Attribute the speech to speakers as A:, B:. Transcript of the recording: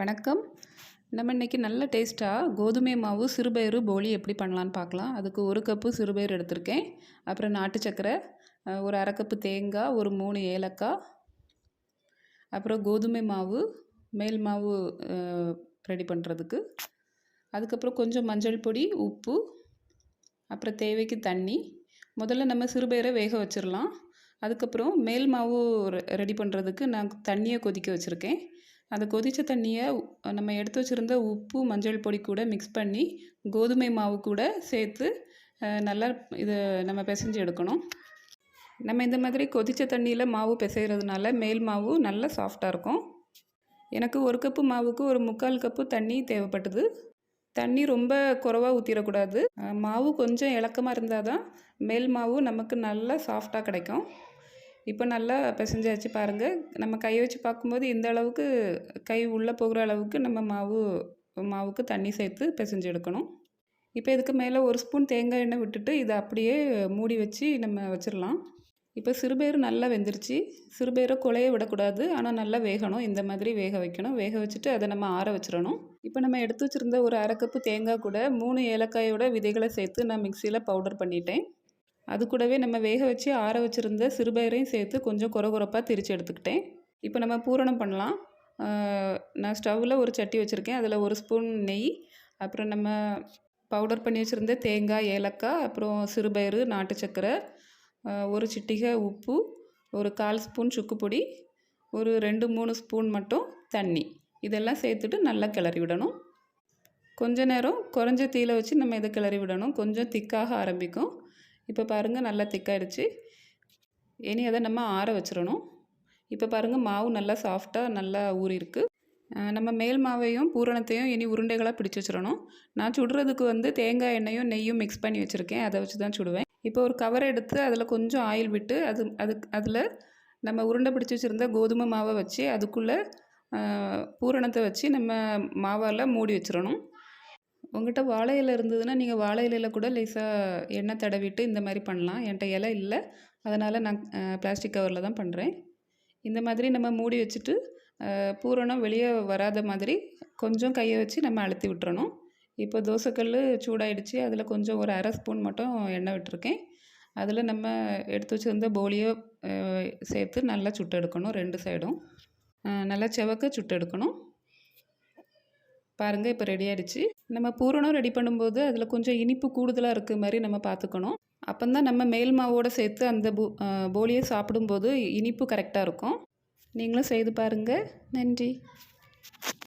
A: வணக்கம். நம்ம இன்றைக்கி நல்ல டேஸ்ட்டாக கோதுமை மாவு சிறுபயிறு போலி எப்படி பண்ணலான்னு பார்க்கலாம். அதுக்கு ஒரு கப்பு சிறுபயிறு எடுத்திருக்கேன். அப்புறம் நாட்டு சக்கரை ஒரு அரை கப்பு தேங்காய் ஒரு மூணு ஏலக்காய் அப்புறம் கோதுமை மாவு மேல் மாவு ரெடி பண்ணுறதுக்கு அதுக்கப்புறம் கொஞ்சம் மஞ்சள் பொடி உப்பு அப்புறம் தேவைக்கு தண்ணி. முதல்ல நம்ம சிறுபயிரை வேக வச்சிடலாம் அதுக்கப்புறம் மேல் மாவு ரெடி பண்ணுறதுக்கு நான் தண்ணியை கொதிக்க வச்சுருக்கேன். அந்த கொதித்த தண்ணியை நம்ம எடுத்து வச்சுருந்த உப்பு மஞ்சள் பொடி கூட மிக்ஸ் பண்ணி கோதுமை மாவு கூட சேர்த்து நல்லா இதை நம்ம பிசைஞ்சு எடுக்கணும். நம்ம இந்த மாதிரி கொதித்த தண்ணியில் மாவு பிசைகிறதுனால மேல் மாவு நல்லா சாஃப்டாக இருக்கும். எனக்கு ஒரு கப்பு மாவுக்கு ஒரு முக்கால் கப்பு தண்ணி தேவைப்பட்டது. தண்ணி ரொம்ப குறவாக ஊற்றிடக்கூடாது மாவு கொஞ்சம் இலக்கமாக இருந்தால் தான் மேல் மாவு நமக்கு நல்லா சாஃப்டாக கிடைக்கும். இப்போ நல்லா பிசைஞ்சாச்சு பாருங்கள் நம்ம கையை வச்சு பார்க்கும்போது இந்த அளவுக்கு கை உள்ளே போகிற அளவுக்கு நம்ம மாவு மாவுக்கு தண்ணி சேர்த்து பிசைஞ்சு எடுக்கணும். இப்போ இதுக்கு மேலே ஒரு ஸ்பூன் தேங்காய் எண்ணெய் விட்டுட்டு இதை அப்படியே மூடி வச்சு நம்ம வச்சிடலாம். இப்போ சிறுபயிறு நல்லா வெந்துருச்சு. சிறுபயிரை குழைய விடக்கூடாது. ஆனால் நல்லா வேகணும். இந்த மாதிரி வேக வைக்கணும். வேக வச்சுட்டு அதை நம்ம ஆற வச்சிடணும். இப்போ நம்ம எடுத்து வச்சுருந்த ஒரு அரை கப்பு தேங்காய் கூட மூணு ஏலக்காயோட விதைகளை சேர்த்து நான் மிக்சியில் பவுடர் பண்ணிட்டேன். அது கூடவே நம்ம வேக வச்சு ஆற வச்சுருந்த சிறுபயிரையும் சேர்த்து கொஞ்சம் குறகுறப்பாக திரித்து எடுத்துக்கிட்டேன். இப்போ நம்ம பூரணம் பண்ணலாம். நான் ஸ்டவ்வில் ஒரு சட்டி வச்சுருக்கேன். அதில் ஒரு ஸ்பூன் நெய் அப்புறம் நம்ம பவுடர் பண்ணி வச்சுருந்த தேங்காய் ஏலக்காய் அப்புறம் சிறுபயிறு நாட்டு சக்கரை ஒரு சிட்டிகை உப்பு ஒரு கால் ஸ்பூன் சுக்கு பொடி ஒரு ரெண்டு மூணு ஸ்பூன் மட்டும் தண்ணி. இதெல்லாம் சேர்த்துட்டு நல்லா கிளறி விடணும். கொஞ்ச நேரம் குறைஞ்ச தீயில வச்சு நம்ம இதை கிளறி விடணும். கொஞ்சம் திக்காக ஆரம்பிக்கும். இப்போ பாருங்கள் நல்லா திக்காயிடுச்சு. இனி அதை நம்ம ஆற வச்சிடணும். இப்போ பாருங்கள் மாவு நல்லா சாஃப்டாக நல்லா ஊறியிருக்கு. நம்ம மேல் மாவையும் பூரணத்தையும் இனி உருண்டைகளாக பிடிச்சி வச்சிடணும். நான் சுடுறதுக்கு வந்து தேங்காய் எண்ணெயும் நெய்யும் மிக்ஸ் பண்ணி வச்சுருக்கேன். அதை வச்சு தான் சுடுவேன். இப்போ ஒரு கவர் எடுத்து அதில் கொஞ்சம் ஆயில் விட்டு அது அதுக்கு அதில் நம்ம உருண்டை பிடிச்சி வச்சுருந்த கோதுமை மாவை வச்சு அதுக்குள்ளே பூரணத்தை வச்சு நம்ம மாவால் மூடி வச்சிடணும். உங்கள்கிட்ட வாழை இலை இருந்ததுன்னா நீங்கள் வாழை இலையில் கூட லேசாக எண்ணெய் தடவிட்டு இந்த மாதிரி பண்ணலாம். என்கிட்ட இலை இல்லை. அதனால் நான் பிளாஸ்டிக் கவரில் தான் பண்ணுறேன் இந்த மாதிரி நம்ம மூடி வச்சுட்டு பூரணம் வெளியே வராத மாதிரி கொஞ்சம் கையை வச்சு நம்ம அழுத்தி விட்டுறணும். இப்போ தோசைக்கல் சூடாயிடுச்சு. அதில் கொஞ்சம் ஒரு அரை ஸ்பூன் மட்டும் எண்ணெய் விட்டுருக்கேன். அதில் நம்ம எடுத்து வச்சுருந்த போலியோ சேர்த்து நல்லா சுட்டு எடுக்கணும். ரெண்டு சைடும் நல்லா செவக்க சுட்டு எடுக்கணும். பாருங்கள் இப்போ ரெடி ஆகிடுச்சு நம்ம பூரணம் ரெடி பண்ணும்போது அதில் கொஞ்சம் இனிப்பு கூடுதலாக இருக்க மாதிரி நம்ம பார்த்துக்கணும். அப்போந்தான் நம்ம மேல் மாவோடு சேர்த்து அந்த பூ போலியை சாப்பிடும்போது இனிப்பு கரெக்டாக இருக்கும். நீங்களும் செய்து பாருங்கள் நன்றி.